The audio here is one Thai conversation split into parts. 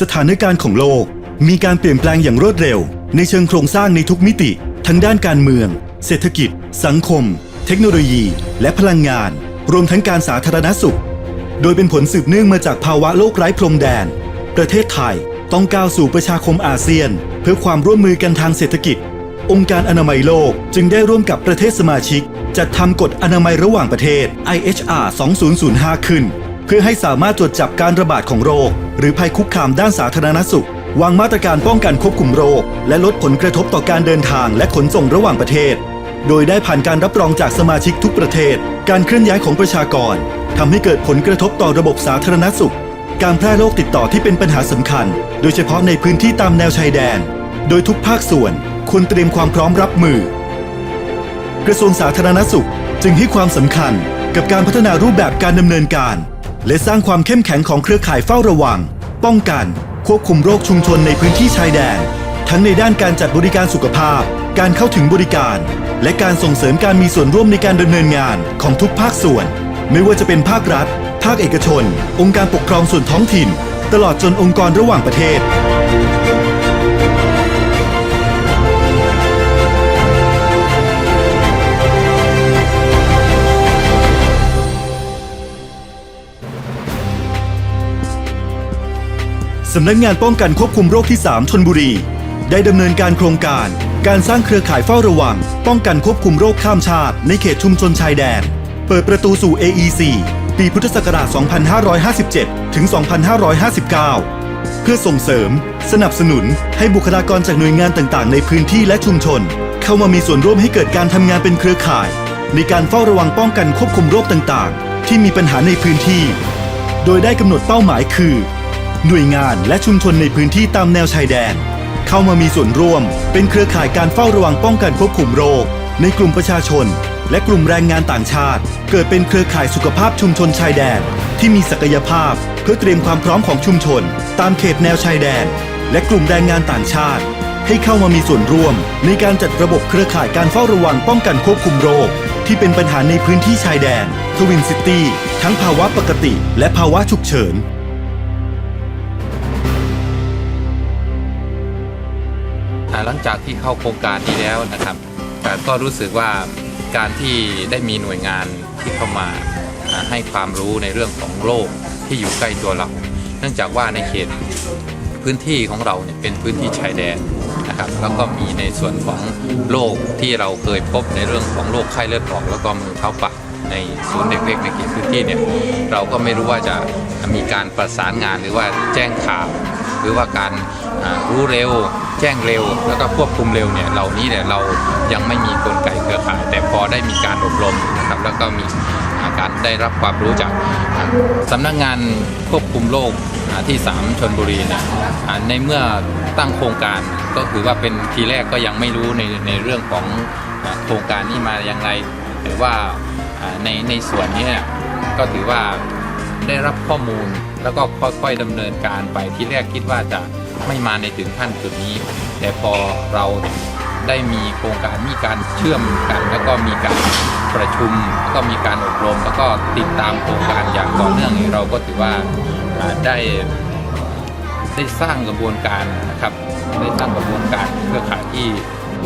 สถานการณ์ของโลกมีการเปลี่ยนแปลงอย่างรวดเร็ว ในเชิงโครงสร้างในทุกมิติ ทั้งด้านการเมือง เศรษฐกิจ สังคม เทคโนโลยี และพลังงาน รวมทั้งการสาธารณสุข โดยเป็นผลสืบเนื่องมาจากภาวะโลกไร้พรมแดน ประเทศไทยต้องก้าวสู่ประชาคมอาเซียน เพื่อความร่วมมือกันทางเศรษฐกิจ องค์การอนามัยโลกจึงได้ร่วมกับประเทศสมาชิก จัดทำกฎอนามัยระหว่างประเทศ IHR 2005 ขึ้น เพื่อให้สามารถตรวจจับการระบาดของโรค หรือภัยคุกคามด้านสาธารณสุข วางมาตรการป้องกันควบคุมโรค และลดผลกระทบต่อการเดินทางและขนส่งระหว่างประเทศ โดยได้ผ่านการรับรองจากสมาชิกทุกประเทศ การเคลื่อนย้ายของประชากรทำให้เกิดผลกระทบต่อระบบสาธารณสุข การแพร่โรคติดต่อที่เป็นปัญหาสำคัญ โดยเฉพาะในพื้นที่ตามแนวชายแดน โดยทุกภาคส่วนควรเตรียมความพร้อมรับมือ กระทรวงสาธารณสุขจึงให้ความสำคัญกับการพัฒนารูปแบบการดำเนินการ และสร้างความเข้มแข็งของเครือข่ายเฝ้าระวัง ป้องกัน ควบคุมโรคชุมชนในพื้นที่ชายแดน ทั้งในด้านการจัดบริการสุขภาพ การเข้าถึงบริการ และการส่งเสริมการมีส่วนร่วมในการดำเนินงานของทุกภาคส่วน ไม่ว่าจะเป็นภาครัฐ ภาคเอกชน องค์การปกครองส่วนท้องถิ่น ตลอดจนองค์กรระหว่างประเทศ สำนักงานป้องกันควบคุมโรคที่ 3 ชนบุรี ได้ดำเนินการโครงการ การสร้างเครือข่ายเฝ้าระวัง ป้องกันควบคุมโรคข้ามชาติ ในเขตชุมชนชายแดน เปิดประตูสู่ AEC ปีพุทธศักราช 2557 ถึง 2559 เพื่อส่งเสริม สนับสนุนให้บุคลากรจากหน่วยงานต่างๆ ในพื้นที่และชุมชน เข้ามามีส่วนร่วมให้เกิดการทำงานเป็นเครือข่าย ในการเฝ้าระวังป้องกันควบคุมโรคต่างๆ ที่มีปัญหาในพื้นที่ โดยได้กำหนดเป้าหมายคือ หน่วยงานและชุมชนในพื้นที่ตามแนวชายแดน เข้ามามีส่วนร่วม เป็นเครือข่ายการเฝ้าระวังป้องกันควบคุมโรค ในกลุ่มประชาชน และกลุ่มแรงงานต่างชาติ เกิดเป็นเครือข่ายสุขภาพชุมชนชายแดน ที่มีศักยภาพ เพื่อเตรียมความพร้อมของชุมชน ตามเขตแนวชายแดน และกลุ่มแรงงานต่างชาติ ให้เข้ามามีส่วนร่วม ในการจัดระบบเครือข่ายการเฝ้าระวังป้องกันควบคุมโรค ที่เป็นปัญหาในพื้นที่ชายแดนทวินซิตี้ทั้งภาวะปกติ และภาวะฉุกเฉิน หลังจากที่เข้าโครงการนี้แล้วนะครับอ่ก็รู้สึกว่าการที่ได้มีหน่วยงานที่เข้ามาให้ความรู้ในเรื่องของโรคที่อยู่ใกล้ตัวเรา เนื่องจากว่าในเขตพื้นที่ของเราเนี่ยเป็นพื้นที่ชายแดนนะครับแล้วก็มีในส่วนของโรคที่เราเคยพบในเรื่องของโรคไข้เลือดออกแล้วก็มือเท้าปากในศูนย์เด็กเล็กในเขตพื้นที่เนี่ยเราก็ไม่รู้ว่าจะมีการประสานงานหรือว่าแจ้งข่าว หรือว่าการ รู้เร็ว แจ้งเร็ว แล้วก็ควบคุมเร็วเนี่ยเหล่านี้เนี่ยเรายังไม่มีกลไกเครือข่าย แต่พอได้มีการอบรมนะครับแล้วก็มีอาการได้รับความรู้จากสำนักงานควบคุมโรคที่ 3ชนบุรีเนี่ยในเมื่อตั้งโครงการก็คือว่าเป็นทีแรกก็ยังไม่รู้ในในเรื่องของโครงการนี้มาอย่างไรแต่ว่าในในส่วนนี้ก็ถือว่าได้รับข้อมูลแล้วก็ค่อยๆดำเนินการไปที่แรกคิดว่าจะ ไม่มาในถึงขั้นจุดนี้ แต่พอเราได้มีโครงการมีการเชื่อมกัน แล้วก็มีการประชุมแล้วก็มีการอบรม แล้วก็ติดตามโครงการอย่างต่อเนื่องเราก็ถือว่าได้ได้สร้างกระบวนการนะครับได้สร้างกระบวนการเครือข่ายที่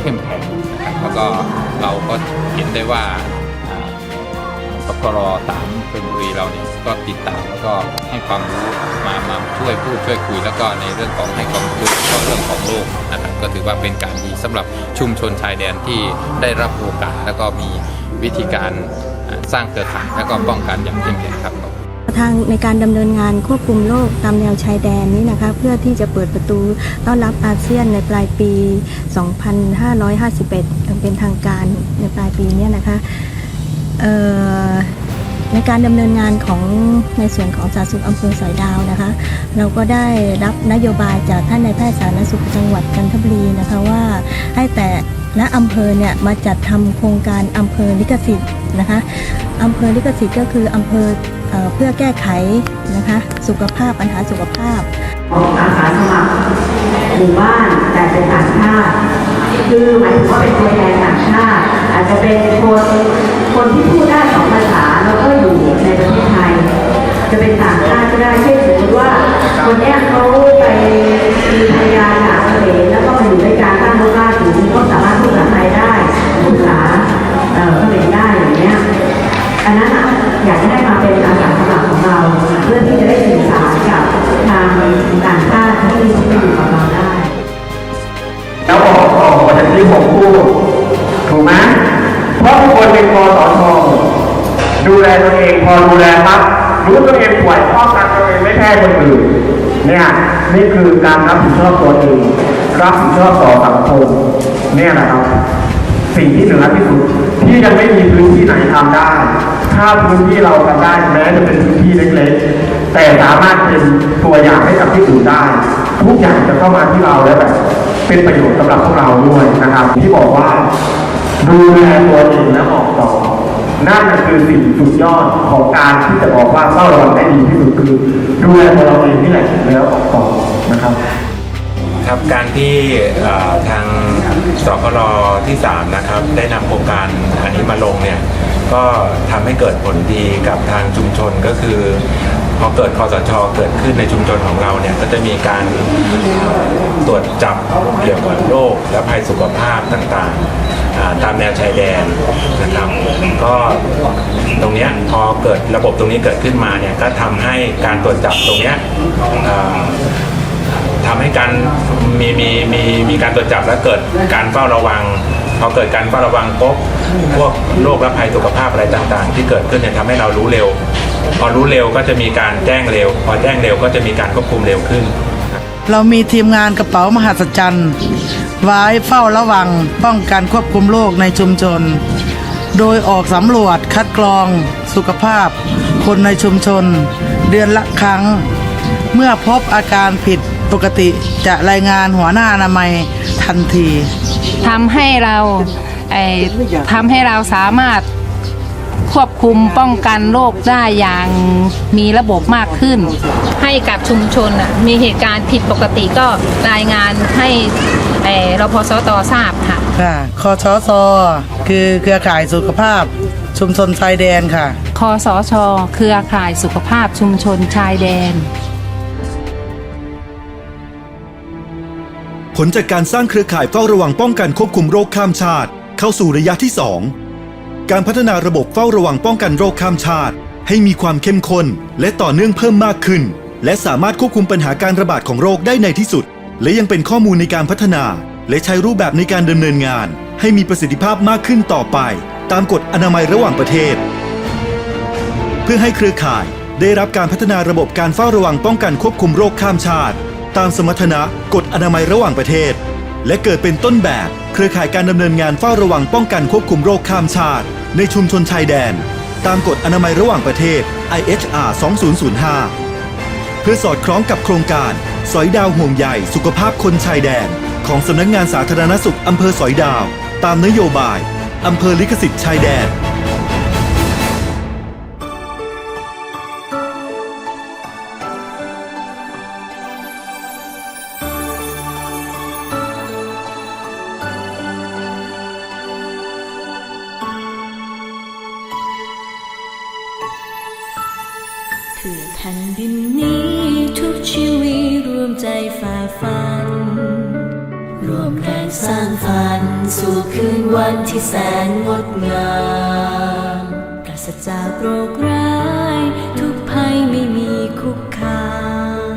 เข้มแข็งนะครับแล้วก็เราก็เห็นได้ว่าอ่าปปรสามชลบุรีเราเนี่ย ก็ติดตามแล้วก็ให้ความรู้มามาช่วยพูดช่วยคุย แล้วก็ในเรื่องของให้ความรู้ก็เรื่องของโลกนะครับก็ถือว่าเป็นการดีสำหรับชุมชนชายแดนที่ได้รับโอกาสแล้วก็มีวิธีการสร้างเครือข่ายแล้วก็ป้องกันอย่างเข้มแข็งครับทางในการดำเนินงานควบคุมโรคตามแนวชายแดนนี้นะคะเพื่อที่จะเปิดประตูต้อนรับอาเซียนในปลายปี 2551อย่างเป็นทางการในปลายปีนี้นะคะเอ่อ การดำเนินงานของในส่วนของสาธารณสุขอำเภอสอยดาวนะคะ เราก็ได้รับนโยบายจากท่านนายแพทย์สาธารณสุขจังหวัดจันทบุรีนะคะว่าให้แต่ละอำเภอเนี่ยมาจัดทำโครงการอำเภอลิขสิทธิ์นะคะอำเภอลิขสิทธิ์ก็คืออำเภอเอ่อเพื่อแก้ไขนะคะสุขภาพปัญหาสุขภาพของอาสาสมัครหมู่บ้านแต่เป็นต่างชาติคือหมายถึงว่าเป็นตัวแทนต่างชาติอาจจะเป็นคนคนที่พูดได้สองภาษา แล้วก็อยู่ในประเทศไทย จะเป็นต่างชาติก็ได้เช่นสมมติว่าคนเนี้ยเขาไปมีภรรยาต่างประเทศแล้วก็มาอยู่ด้วยการตั้งรถบ้าน ดูแลตัวเองพอดูแลปั๊บรู้ตัวเองป่วยป้องกันตัวเองไม่แพ้คนอื่นเนี่ยนี่คือการรับผิดชอบตัวเองรับผิดชอบต่อสังคมเนี่ยนะครับ สิ่งที่เหนือที่สุดที่ยังไม่มีพื้นที่ไหนทำได้ ถ้าพื้นที่เราทำได้แม้จะเป็นพื้นที่เล็กๆ แต่สามารถเป็นตัวอย่างให้กับที่อื่นได้ ทุกอย่างจะเข้ามาที่เราแล้วแบบเป็นประโยชน์สำหรับพวกเราด้วยนะครับ ที่บอกว่าดูแลตัวเองและออกต่อ นั่นคือสิ่งสุดยอดของการที่จะบอกว่าเฝ้าระวังได้ดีที่สุดคือดูแลตัวเราเองนี่แหละแล้วออกต่อนะครับครับการที่ทางสครที่ 3 นะครับ ได้นำโครงการอันนี้มาลงเนี่ยก็ทำให้เกิดผลดีกับทางชุมชนก็คือ พอเกิดคอสชเกิดขึ้นในชุมชนของเราเนี่ยก็จะมีการตรวจจับเกี่ยวกับโรคและภัยสุขภาพต่างๆ ตามแนวชายแดนนะครับก็ตรงนี้พอเกิดระบบตรงนี้เกิดขึ้นมาเนี่ยก็ทำให้การตรวจจับตรงนี้ยเอ่อทำให้การมีมีมีมีการตรวจจับและเกิดการเฝ้าระวังพอเกิดการเฝ้าระวังปุ๊บพวกโรคและภัยสุขภาพอะไรต่างๆ ที่เกิดขึ้นเนี่ยทำให้เรารู้เร็ว พอรู้เร็วก็จะมีการแจ้งเร็ว พอแจ้งเร็วก็จะมีการควบคุมเร็วขึ้น เรามีทีมงานกระเป๋ามหัศจรรย์ไว้เฝ้าระวังป้องกันควบคุมโรคในชุมชน โดยออกสำรวจคัดกรองสุขภาพ คนในชุมชน เดือนละครั้ง เมื่อพบอาการผิดปกติจะรายงานหัวหน้าอนามัยทันทีทำให้เราไอ้ทำให้เราสามารถ ควบคุมป้องกันโรคได้อย่างมีระบบมากขึ้น ให้กับชุมชนน่ะมีเหตุการณ์ผิดปกติก็รายงานให้ไอ้รพสตทราบค่ะ ค่ะคอชอซอคือเครือข่ายสุขภาพ ชุมชนชายแดนค่ะ คอสช เครือข่ายสุขภาพชุมชนชายแดน ผลจากการสร้างเครือข่ายเฝ้าระวังป้องกันควบคุมโรคข้ามชาติ เข้าสู่ระยะที่ 2 การพัฒนาระบบเฝ้าระวังป้องกันโรคข้ามชาติ ให้มีความเข้มข้นและต่อเนื่องเพิ่มมากขึ้น และสามารถควบคุมปัญหาการระบาดของโรคได้ในที่สุด และยังเป็นข้อมูลในการพัฒนา และใช้รูปแบบในการดำเนินงาน ให้มีประสิทธิภาพมากขึ้นต่อไป ตามกฎอนามัยระหว่างประเทศ เพื่อให้เครือข่ายได้รับการพัฒนาระบบการเฝ้าระวังป้องกันควบคุมโรคข้ามชาติ ตามสมรรถนะกฎอนามัยระหว่างประเทศ และเกิดเป็นต้นแบบ เครือข่ายการดำเนินงานเฝ้าระวังป้องกันควบคุมโรคข้ามชาติ ในชุมชนชายแดน ตามกฎอนามัยระหว่างประเทศ IHR 2005 เพื่อสอดคล้องกับโครงการ สอยดาวห่วงใยสุขภาพคนชายแดน ของสำนักงานสาธารณสุขอำเภอสอยดาว ตามนโยบายอำเภอลิขสิทธิ์ชายแดน พื่อแผ่นดินนี้ทุกชีวิตรวมใจฝ่าฟัน รวมแรงสร้างฝัน สู่คืนวันที่แสนงดงามปราศจากโรคร้าย ทุกภัยไม่มีคุกคา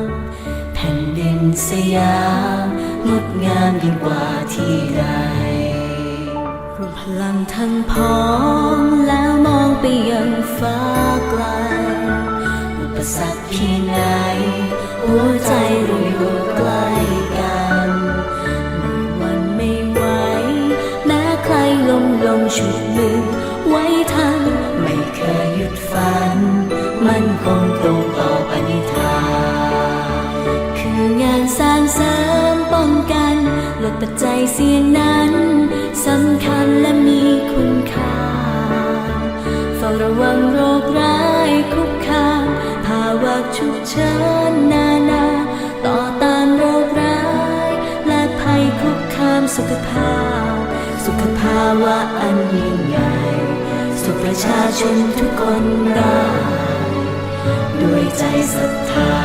มแผ่นดินสยามงดงามยิ่งกว่าที่ใดรวมพลังทั้งพ้องแล้วมองไปยังฟ้าไกล เพียงใดหัวใจเราอยู่ใกล้กันไม่วันไม่ไหวแม้ใครลมลงฉุดมือไว้ทันไม่เคยหยุดฝัน มันคงตรงต่อปณิธานคืองานสร้างเสริมป้องกันลดปัจจัยเสี่ยงนั้นสำคัญและมีคุณค่าเฝ้าระวัง เชิญนานา ต่อต้านโรคร้าย และภัยคุกคามสุขภาพ สุขภาวะอันยิ่งใหญ่สุขประชาชนทุกคนได้ด้วยใจศรัทธา